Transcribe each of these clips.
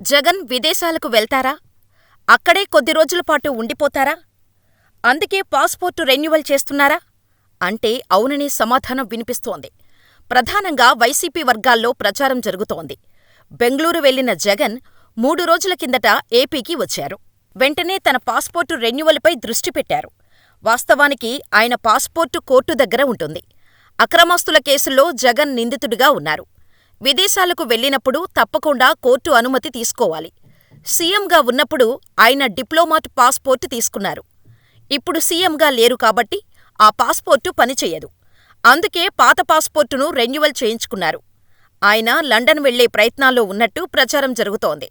జగన్ విదేశాలకు వెళ్తారా? అక్కడే కొద్ది రోజులపాటు ఉండిపోతారా? అందుకే పాస్పోర్టు రెన్యువల్ చేస్తున్నారా? అంటే అవుననే సమాధానం వినిపిస్తోంది. ప్రధానంగా వైసీపీ వర్గాల్లో ప్రచారం జరుగుతోంది. బెంగళూరు వెళ్ళిన జగన్ మూడు రోజుల కిందట ఏపీకి వచ్చారు. వెంటనే తన పాస్పోర్టు రెన్యువల్పై దృష్టి పెట్టారు. వాస్తవానికి ఆయన పాస్పోర్టు కోర్టు దగ్గర ఉంటుంది. అక్రమాస్తుల కేసుల్లో జగన్ నిందితుడిగా ఉన్నారు. విదేశాలకు వెళ్ళినప్పుడు తప్పకుండా కోర్టు అనుమతి తీసుకోవాలి. సీఎంగా ఉన్నప్పుడు ఆయన డిప్లొమాట్ పాస్పోర్టు తీసుకున్నారు. ఇప్పుడు సీఎంగా లేరు కాబట్టి ఆ పాస్పోర్టు పనిచెయ్యదు. అందుకే పాత పాస్పోర్టును రెన్యువల్ చేయించుకున్నారు. ఆయన లండన్ వెళ్ళే ప్రయత్నాల్లో ఉన్నట్టు ప్రచారం జరుగుతోంది.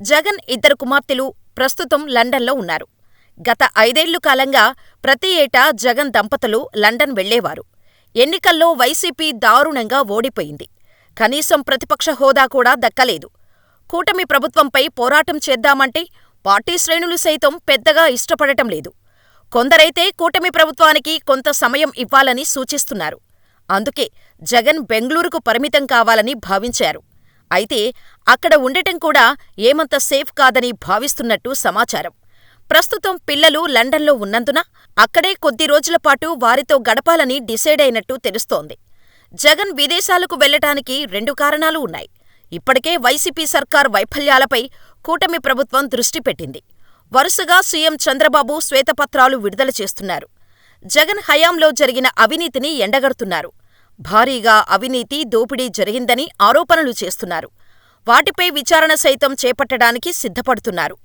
జగన్ ఇద్దరు కుమార్తెలు ప్రస్తుతం లండన్లో ఉన్నారు. గత ఐదేళ్ళు కాలంగా ప్రతి ఏటా జగన్ దంపతులు లండన్ వెళ్ళేవారు. ఎన్నికల్లో వైసీపీ దారుణంగా ఓడిపోయింది. కనీసం ప్రతిపక్ష హోదా కూడా దక్కలేదు. కూటమి ప్రభుత్వంపై పోరాటం చేద్దామంటే పార్టీ శ్రేణులు సైతం పెద్దగా ఇష్టపడటం లేదు. కొందరైతే కూటమి ప్రభుత్వానికి కొంత సమయం ఇవ్వాలని సూచిస్తున్నారు. అందుకే జగన్ బెంగళూరుకు పరిమితం కావాలని భావించారు. అయితే అక్కడ ఉండటం కూడా ఏమంత సేఫ్ కాదని భావిస్తున్నట్టు సమాచారం. ప్రస్తుతం పిల్లలు లండన్లో ఉన్నందున అక్కడే కొద్ది రోజులపాటు వారితో గడపాలని డిసైడైనట్టు తెలుస్తోంది. జగన్ విదేశాలకు వెళ్ళటానికి రెండు కారణాలు ఉన్నాయి. ఇప్పటికే వైసీపీ సర్కార్ వైఫల్యాలపై కూటమి ప్రభుత్వం దృష్టి పెట్టింది. వరుసగా సీఎం చంద్రబాబు శ్వేతపత్రాలు విడుదల చేస్తున్నారు. జగన్ హయాంలో జరిగిన అవినీతిని ఎండగడుతున్నారు. భారీగా అవినీతి, దోపిడీ జరిగిందని ఆరోపణలు చేస్తున్నారు. వాటిపై విచారణ సైతం చేపట్టడానికి సిద్ధపడుతున్నారు.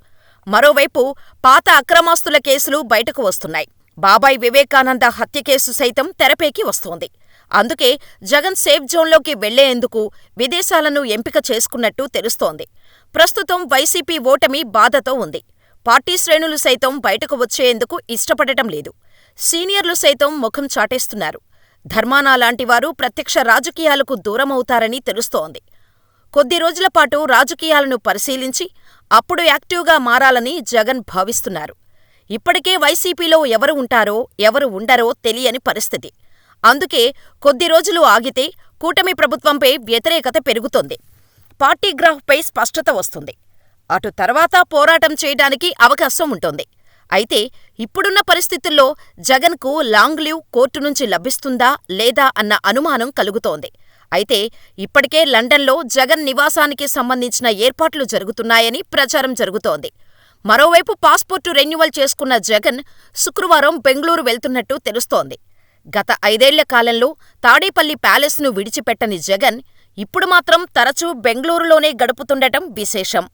మరోవైపు పాత అక్రమాస్తుల కేసులు బయటకు వస్తున్నాయి. బాబాయ్ వివేకానంద హత్య కేసు సైతం తెరపైకి వస్తోంది. అందుకే జగన్ సేఫ్ జోన్లోకి వెళ్ళేందుకు విదేశాలను ఎంపిక చేసుకున్నట్టు తెలుస్తోంది. ప్రస్తుతం వైసీపీ ఓటమి బాధతో ఉంది. పార్టీ శ్రేణులు సైతం బయటకు వచ్చేందుకు ఇష్టపడటం లేదు. సీనియర్లు సైతం ముఖం చాటేస్తున్నారు. ధర్మాన లాంటివారు ప్రత్యక్ష రాజకీయాలకు దూరమవుతారని తెలుస్తోంది. కొద్ది రోజులపాటు రాజకీయాలను పరిశీలించి అప్పుడు యాక్టివ్గా మారాలని జగన్ భావిస్తున్నారు. ఇప్పటికే వైసీపీలో ఎవరు ఉంటారో, ఎవరు ఉండరో తెలియని పరిస్థితి. అందుకే కొద్ది రోజులు ఆగితే కూటమి ప్రభుత్వంపై వ్యతిరేకత పెరుగుతుంది. పార్టీ గ్రాఫ్పై స్పష్టత వస్తుంది. అటు తర్వాత పోరాటం చేయడానికి అవకాశం ఉంటుంది. అయితే ఇప్పుడున్న పరిస్థితుల్లో జగన్కు లాంగ్ లీవ్ కోర్టు నుంచి లభిస్తుందా లేదా అన్న అనుమానం కలుగుతోంది. అయితే ఇప్పటికే లండన్లో జగన్ నివాసానికి సంబంధించిన ఏర్పాట్లు జరుగుతున్నాయని ప్రచారం జరుగుతోంది. మరోవైపు పాస్పోర్టు రెన్యువల్ చేసుకున్న జగన్ శుక్రవారం బెంగళూరు వెళ్తున్నట్టు తెలుస్తోంది. గత ఐదేళ్ళ కాలంలో తాడేపల్లి ప్యాలెస్ను విడిచిపెట్టని జగన్ ఇప్పుడు మాత్రం తరచూ బెంగళూరులోనే గడుపుతుండటం విశేషం.